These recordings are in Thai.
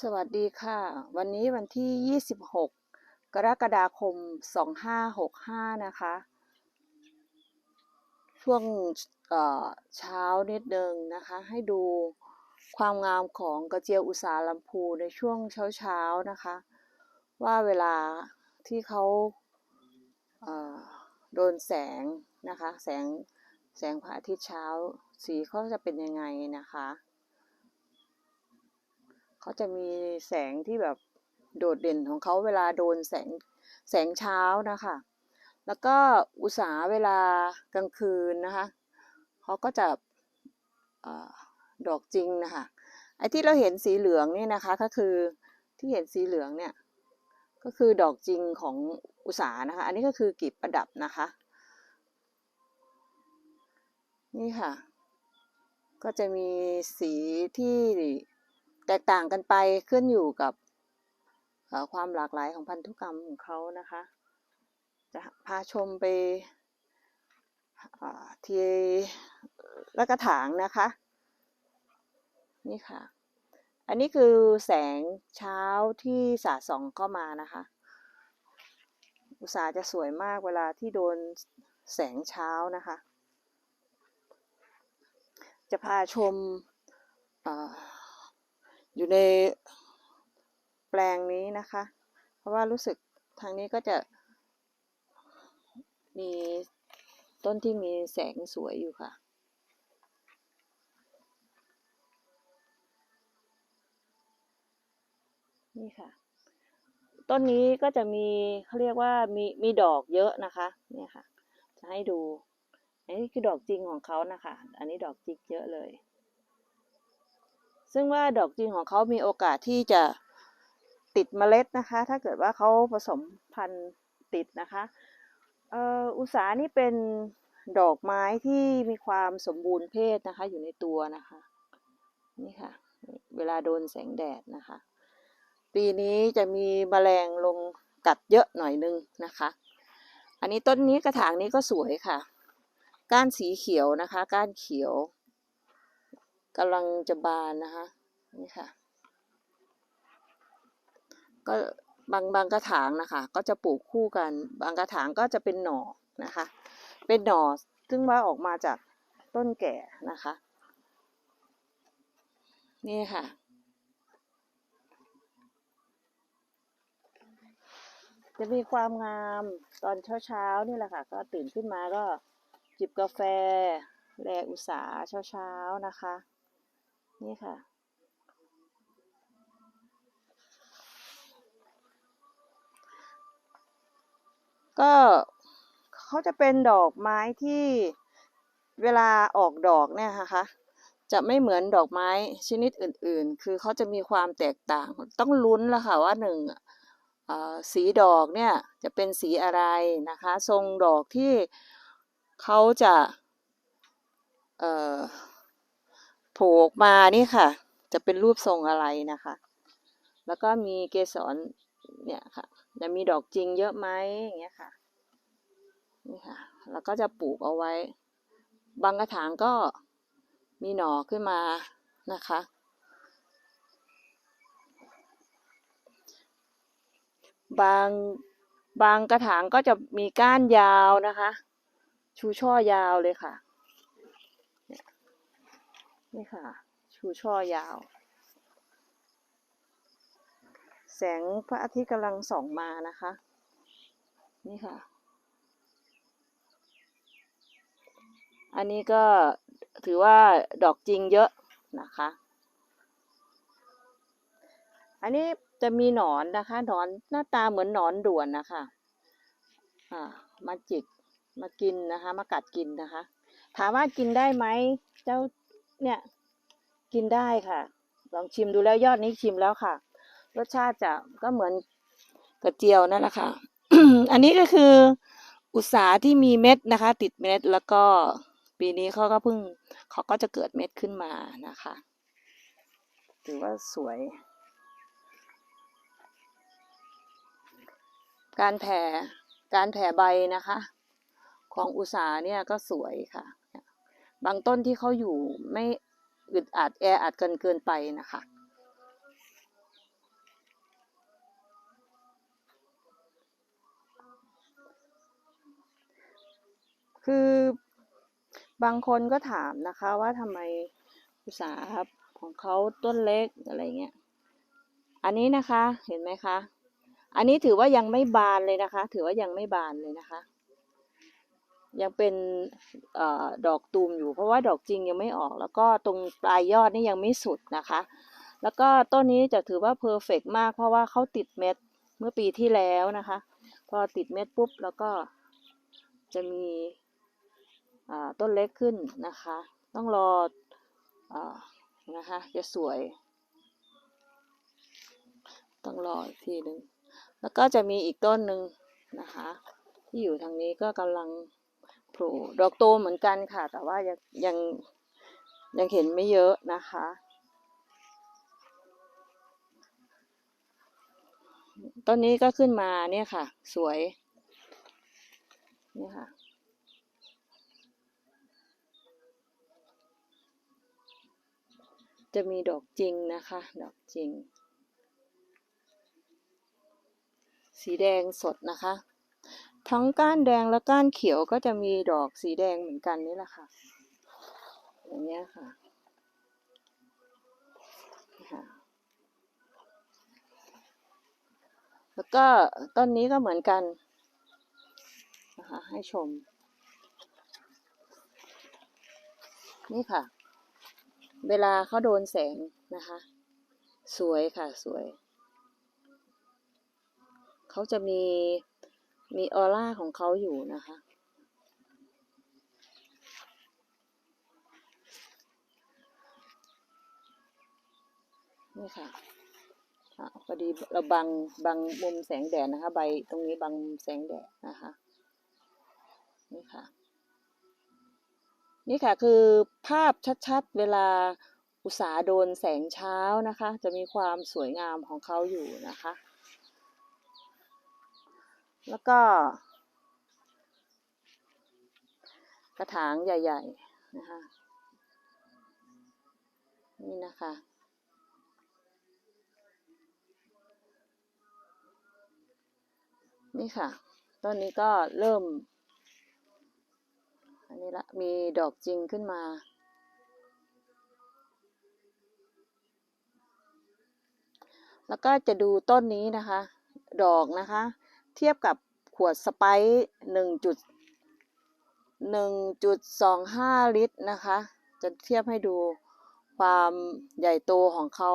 สวัสดีค่ะ วันนี้วันที่ 26 กรกฎาคม 2565 นะคะ ช่วงเอ่อเช้านิดนึงนะคะ ให้ดูความงามของกระเจียวอุสาลำพูในช่วงเช้าๆนะคะ ว่าเวลาที่เขาเอ่อโดนแสงนะคะ แสงแสงพระอาทิตย์เช้า สีเขาจะเป็นยังไงนะคะ เขาจะมีแสงที่แบบโดดเด่นของเขาเวลาโดนแสงแสงเช้านะคะ แล้วก็อุตสาเวลากลางคืนนะคะเขาก็จะอดอกจริงนะคะไอ้ที่เราเห็นสีเหลืองนี่นะคะก็คือที่เห็นสีเหลืองเนี่ยก็คือดอกจริงของอุตสานะคะ อันนี้ก็คือกลีบประดับนะคะ นี่ค่ะ ก็จะมีสีที่ แตกต่างกันไปขึ้นอยู่กับความหลากหลายของพันธุกรรมของเขานะคะ จะพาชมไปที่ละกระถางนะคะ นี่ค่ะ อันนี้คือแสงเช้าที่สาดส่องเข้ามานะคะ อุตสาจะสวยมากเวลาที่โดนแสงเช้านะคะ จะพาชม อยู่ในแปลงนี้นะคะ เพราะว่ารู้สึกทางนี้ก็จะมีต้นที่มีแสงสวยอยู่ค่ะ นี่ค่ะ ต้นนี้ก็จะมีเขาเรียกว่ามีมีดอกเยอะนะคะ เนี่ยค่ะ จะให้ดู อันนี้คือดอกจริงของเขานะคะ อันนี้ดอกจริงเยอะเลย ซึ่งว่าดอกจริงของเขามีโอกาสที่จะติดเมล็ดนะคะ ถ้าเกิดว่าเขาผสมพันธุ์ติดนะคะอุสานี่เป็นดอกไม้ที่มีความสมบูรณ์เพศนะคะ อยู่ในตัวนะคะนี่ค่ะ เวลาโดนแสงแดดนะคะ ปีนี้จะมีแมลงลงกัดเยอะหน่อยนึงนะคะ อันนี้ต้นนี้กระถางนี้ก็สวยค่ะ ก้านสีเขียวนะคะ ก้านเขียว กำลังจะบานนะคะนี่ค่ะ ก็บางบางกระถางนะคะ ก็จะปลูกคู่กัน บางกระถางก็จะเป็นหน่อนะคะ เป็นหน่อซึ่งว่าออกมาจากต้นแก่นะคะ นี่ค่ะจะมีความงามตอนเช้าๆนี่แหละค่ะ ก็ตื่นขึ้นมาก็จิบกาแฟ แลอุตสาเช้าๆนะคะ นี่ค่ะ ก็เขาจะเป็นดอกไม้ที่เวลาออกดอกเนี่ยนะคะจะไม่เหมือนดอกไม้ชนิดอื่นๆ คือเขาจะมีความแตกต่าง ต้องลุ้นแล้วค่ะว่าหนึ่งสีดอกเนี่ยจะเป็นสีอะไรนะคะ ทรงดอกที่เขาจะ ผล่ออกมานี่ค่ะ จะเป็นรูปทรงอะไรนะคะ แล้วก็มีเกสรเนี่ยค่ะ จะมีดอกจริงเยอะไหมอย่างเงี้ยค่ะนี่ค่ะ แล้วก็จะปลูกเอาไว้ บางกระถางก็มีหน่อขึ้นมานะคะ บางบางกระถางก็จะมีก้านยาวนะคะ ชูช่อยาวเลยค่ะ นี่ค่ะ ชูช่อยาว แสงพระอาทิตย์กำลังส่องมานะคะ นี่ค่ะ อันนี้ก็ถือว่าดอกจริงเยอะนะคะ อันนี้จะมีหนอนนะคะหนอนหน้าตาเหมือนหนอนด่วนนะคะอ่ามาจิกมากินนะคะ มากัดกินนะคะ ถามว่ากินได้ไหมเจ้า เนี่ย กินได้ค่ะ ลองชิมดูแล้วยอดนี้ชิมแล้วค่ะ รสชาติจะก็เหมือนกระเจียวนั่นแหละค่ะ อันนี้ก็คืออุตสาที่มีเม็ดนะคะ ติดเม็ดแล้วก็ปีนี้เขาก็เพิ่งเขาก็จะเกิดเม็ดขึ้นมานะคะถือว่าสวย การแผ่การแผ่ใบนะคะ ของอุตสาเนี่ยก็สวยค่ะ บางต้นที่เขาอยู่ไม่อึดอัดแออัดกันเกินไปนะคะ คือบางคนก็ถามนะคะว่าทำไมอุตสาครับของเขาต้นเล็กอะไรเงี้ย อันนี้นะคะเห็นไหมคะ อันนี้ถือว่ายังไม่บานเลยนะคะ ถือว่ายังไม่บานเลยนะคะ ยังเป็นอดอกตูมอยู่ เพราะว่าดอกจริงยังไม่ออก แล้วก็ตรงปลายยอดนี่ยังไม่สุดนะคะ แล้วก็ต้นนี้จะถือว่าเพอร์เฟกมาก เพราะว่าเขาติดเม็ดเมื่อปีที่แล้วนะคะ พอติดเม็ดปุ๊บแล้วก็จะมีต้นเล็กขึ้นนะคะ ต้องรออนะคะจะสวย ต้องรออีกทีหนึ่งแล้วก็จะมีอีกต้นหนึ่งนะคะ ที่อยู่ทางนี้ก็กำลัง โผล่ดอกโตเหมือนกันค่ะ แต่ว่ายังยังยังเห็นไม่เยอะนะคะ ต้นนี้ก็ขึ้นมาเนี่ยค่ะ สวยนี่ค่ะจะมีดอกจริงนะคะ ดอกจริง สีแดงสดนะคะ ทั้งก้านแดงและก้านเขียวก็จะมีดอกสีแดงเหมือนกันนี่แหละค่ะ อย่างเงี้ยค่ะแล้วก็ต้นนี้ก็เหมือนกันนะคะให้ชม นี่ค่ะ เวลาเขาโดนแสงนะคะ สวยค่ะสวย เขาจะมี มีออร่าของเขาอยู่นะคะ นี่ค่ะพอดีเราบังบังมุมแสงแดดนะคะ ใบตรงนี้บังแสงแดดนะคะ นี่ค่ะ นี่ค่ะคือภาพชัดๆ เวลาอุตสาโดนแสงเช้านะคะ จะมีความสวยงามของเขาอยู่นะคะ แล้วก็ กระถางใหญ่ ๆ นะคะ นี่นะคะ นี่ค่ะ ต้นนี้ก็เริ่ม อันนี้ละมีดอกจริงขึ้นมาแล้วก็จะดูต้นนี้นะคะ ดอกนะคะ เทียบกับขวดสไปซ์หนึ่งจุดหนึ่งจุดสองห้าลิตรนะคะ จะเทียบให้ดูความใหญ่โตของเขา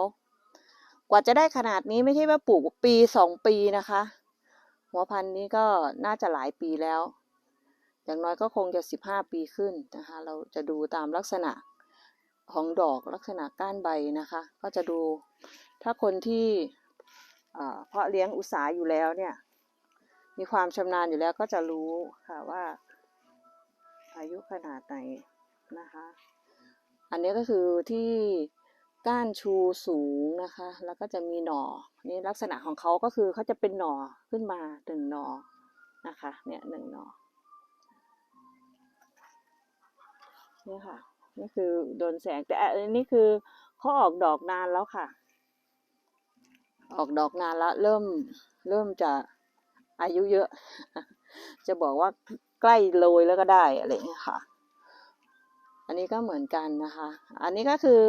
กว่าจะได้ขนาดนี้ไม่ใช่ว่าปลูกปีสองปีนะคะ หัวพันธุ์นี้ก็น่าจะหลายปีแล้ว อย่างน้อยก็คงจะสิบห้าปีขึ้นนะคะ เราจะดูตามลักษณะของดอกลักษณะก้านใบนะคะ ก็จะดูถ้าคนที่เพาะเลี้ยงอุตสาหอยู่แล้วเนี่ย มีความชำนาญอยู่แล้วก็จะรู้ค่ะว่า อายุขนาดไหนนะคะ อันนี้ก็คือที่ก้านชูสูงนะคะ แล้วก็จะมีหน่อ นี่ลักษณะของเขาก็คือเขาจะเป็นหน่อขึ้นมาหนึ่งหน่อนะคะ เนี่ยหนึ่งหน่อนี่ค่ะ นี่คือโดนแสง แต่อันนี้คือเขาออกดอกนานแล้วค่ะ ออกดอกนานแล้วเริ่มเริ่มจะ อายุเยอะ จะบอกว่าใกล้โรยแล้วก็ได้อะไรอย่างเงี้ยค่ะ อันนี้ก็เหมือนกันนะคะ อันนี้ก็คือ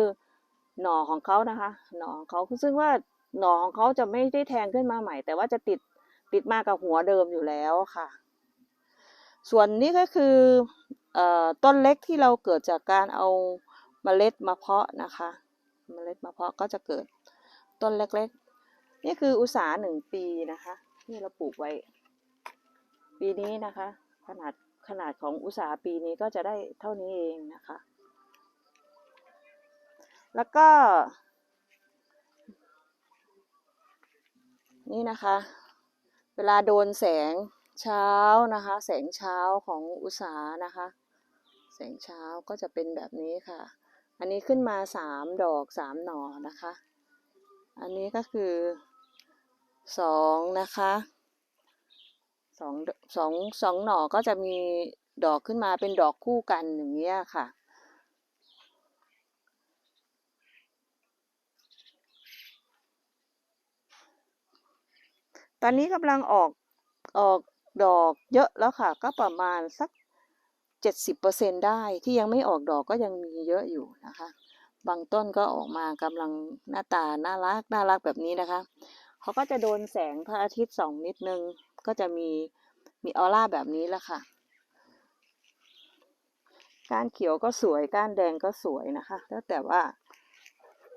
หน่อของเขานะคะ หน่อของเขาซึ่งว่าหน่อของเขาจะไม่ได้แทงขึ้นมาใหม่ แต่ว่าจะติดติดมากับหัวเดิมอยู่แล้วค่ะ ส่วนนี้ก็คือต้นเล็กที่เราเกิดจากการเอาเมล็ดมาเพาะนะคะเมล็ดมาเพาะก็จะเกิดต้นเล็กๆ นี่คืออุตสาหหนึ่งปีนะคะ ที่เราปลูกไว้ ปีนี้นะคะ ขนาดขนาดของอุตสาหปีนี้ก็จะได้เท่านี้เองนะคะ แล้วก็ นี่นะคะ เวลาโดนแสงเช้านะคะ แสงเช้าของอุสานะคะ แสงเช้าก็จะเป็นแบบนี้ค่ะ อันนี้ขึ้นมาสามดอกสามหน่อนะคะ อันนี้ก็คือ สองนะคะสองสองสองหน่อก็จะมีดอกขึ้นมาเป็นดอกคู่กันอย่างเงี้ยค่ะ ตอนนี้กำลังออกออกดอกเยอะแล้วค่ะ ก็ประมาณสักเจ็ดสิบเปอร์เซ็นได้ที่ยังไม่ออกดอกก็ยังมีเยอะอยู่นะคะ บางต้นก็ออกมากำลังหน้าตาน่ารักน่ารักแบบนี้นะคะ เขาก็จะโดนแสงพระอาทิตย์ส่องนิดนึง ก็จะมีมีออร่าแบบนี้แหละค่ะก้านเขียวก็สวยก้านแดงก็สวยนะคะ แล้วแต่ว่า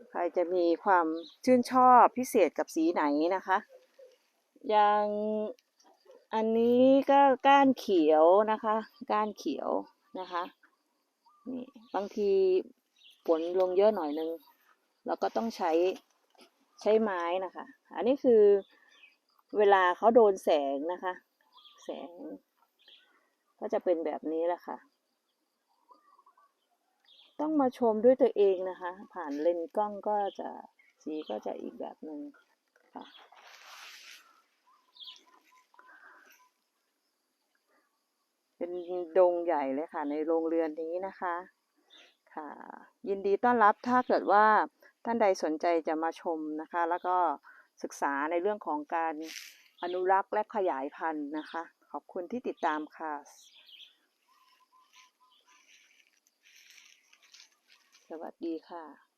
ใครจะมีความชื่นชอบพิเศษกับสีไหนนะคะ อย่างอันนี้ก็ก้านเขียวนะคะ ก้านเขียวนะคะนี่บางทีฝนลงเยอะหน่อยนึง เราก็ต้องใช้ ใช้ไม้นะคะ อันนี้คือเวลาเขาโดนแสงนะคะ แสง ก็จะเป็นแบบนี้แหละค่ะ ต้องมาชมด้วยตัวเองนะคะ ผ่านเลนส์กล้องก็จะสีก็จะอีกแบบหนึ่งค่ะเป็นดงใหญ่เลยค่ะ ในโรงเรือนนี้นะคะ ค่ะ ยินดีต้อนรับถ้าเกิดว่า ท่านใดสนใจจะมาชมนะคะ แล้วก็ศึกษาในเรื่องของการอนุรักษ์และขยายพันธุ์นะคะ ขอบคุณที่ติดตามค่ะสวัสดีค่ะ